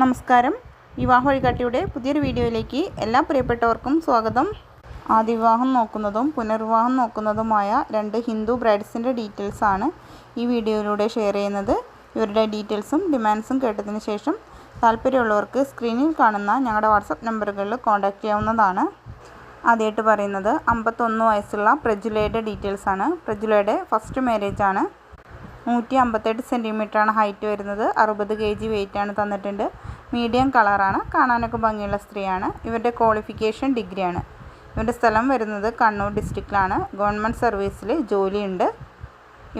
നമസ്കാരം. വിവാഹ വഴികാട്ടിയുടെ പുതിയൊരു വീഡിയോയിലേക്ക് എല്ലാ പ്രിയപ്പെട്ടവർക്കും സ്വാഗതം. ആദ്യ വിവാഹം നോക്കുന്നതും പുനർവിവാഹം നോക്കുന്നതുമായ രണ്ട് ഹിന്ദു ബ്രൈഡ്സിന്റെ ഡീറ്റെയിൽസാണ് ഈ വീഡിയോയിലൂടെ ഷെയർ ചെയ്യുന്നത്. ഇവരുടെ ഡീറ്റെയിൽസും ഡിമാൻഡ്സും കേട്ടതിന് ശേഷം താല്പര്യമുള്ളവർക്ക് സ്ക്രീനിൽ കാണുന്ന ഞങ്ങളുടെ വാട്സപ്പ് നമ്പറുകളിൽ കോൺടാക്റ്റ് ചെയ്യാവുന്നതാണ്. ആദ്യമായിട്ട് പറയുന്നത് അമ്പത്തൊന്ന് വയസ്സുള്ള പ്രജുലയുടെ ഡീറ്റെയിൽസാണ്. പ്രജുലയുടെ ഫസ്റ്റ് മാരേജാണ്. നൂറ്റി അമ്പത്തെട്ട് സെന്റിമീറ്ററാണ് ഹൈറ്റ് വരുന്നത്. അറുപത് കെ ജി വെയിറ്റാണ് തന്നിട്ടുണ്ട്. മീഡിയം കളറാണ്. കാണാനൊക്കെ ഭംഗിയുള്ള സ്ത്രീയാണ്. ഇവരുടെ ക്വാളിഫിക്കേഷൻ ഡിഗ്രിയാണ്. ഇവരുടെ സ്ഥലം വരുന്നത് കണ്ണൂർ ഡിസ്ട്രിക്റ്റിലാണ് ഗവൺമെന്റ് സർവീസിൽ ജോലിയുണ്ട്.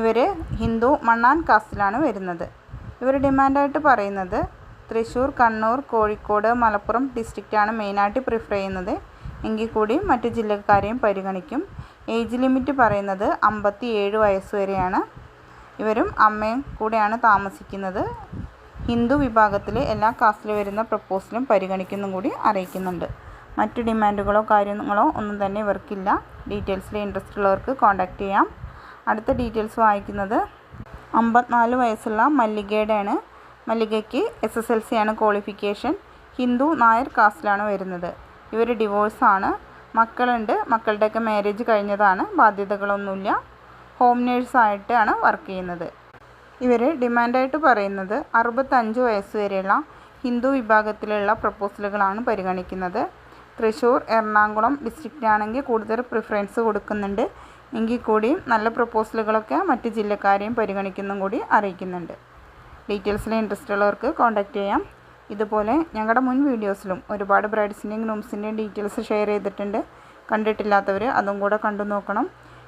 ഇവർ ഹിന്ദു മണ്ണാൻ കാസ്റ്റിലാണ് വരുന്നത്. ഇവർ ഡിമാൻഡായിട്ട് പറയുന്നത് തൃശ്ശൂർ കണ്ണൂർ കോഴിക്കോട് മലപ്പുറം ഡിസ്ട്രിക്റ്റാണ് മെയിനായിട്ട് പ്രിഫർ ചെയ്യുന്നത്. എങ്കിൽ കൂടി മറ്റു ജില്ലക്കാരെയും പരിഗണിക്കും. ഏജ് ലിമിറ്റ് പറയുന്നത് അമ്പത്തി ഏഴ് വയസ്സ് വരെയാണ്. ഇവരും അമ്മയും കൂടെയാണ് താമസിക്കുന്നത്. ഹിന്ദു വിഭാഗത്തിലെ എല്ലാ കാസ്റ്റിൽ വരുന്ന പ്രപ്പോസലും പരിഗണിക്കുന്നും കൂടി അറിയിക്കുന്നുണ്ട്. മറ്റ് ഡിമാൻഡുകളോ കാര്യങ്ങളോ ഒന്നും തന്നെ ഇവർക്കില്ല. ഡീറ്റെയിൽസിൽ ഇൻട്രസ്റ്റ് ഉള്ളവർക്ക് കോൺടാക്റ്റ് ചെയ്യാം. അടുത്ത ഡീറ്റെയിൽസ് വായിക്കുന്നത് അമ്പത്തിനാല് വയസ്സുള്ള മല്ലികയുടെയാണ്. മല്ലികയ്ക്ക് എസ് എസ് എൽ സി ആണ് ക്വാളിഫിക്കേഷൻ. ഹിന്ദു നായർ കാസ്റ്റിലാണ് വരുന്നത്. ഇവർ ഡിവോഴ്സാണ്. മക്കളുണ്ട്. മക്കളുടെയൊക്കെ മാരേജ് കഴിഞ്ഞതാണ്. ബാധ്യതകളൊന്നുമില്ല. ഹോം നേഴ്സായിട്ടാണ് വർക്ക് ചെയ്യുന്നത്. ഇവർ ഡിമാൻഡായിട്ട് പറയുന്നത് അറുപത്തഞ്ച് വയസ്സ് വരെയുള്ള ഹിന്ദു വിഭാഗത്തിലുള്ള പ്രപ്പോസലുകളാണ് പരിഗണിക്കുന്നത്. തൃശ്ശൂർ എറണാകുളം ഡിസ്ട്രിക്റ്റിലാണെങ്കിൽ കൂടുതൽ പ്രിഫറൻസ് കൊടുക്കുന്നുണ്ട്. എങ്കിൽ കൂടിയും നല്ല പ്രപ്പോസലുകളൊക്കെ മറ്റ് ജില്ലക്കാരെയും പരിഗണിക്കുന്നതും കൂടി അറിയിക്കുന്നുണ്ട്. ഡീറ്റെയിൽസിൽ ഇൻട്രസ്റ്റ് ഉള്ളവർക്ക് കോൺടാക്റ്റ് ചെയ്യാം. ഇതുപോലെ ഞങ്ങളുടെ മുൻ വീഡിയോസിലും ഒരുപാട് ബ്രൈഡ്സിന്റെയും ഗ്രൂംസിന്റെയും ഡീറ്റെയിൽസ് ഷെയർ ചെയ്തിട്ടുണ്ട്. കണ്ടിട്ടില്ലാത്തവർ അതും കൂടെ കണ്ടു നോക്കണം.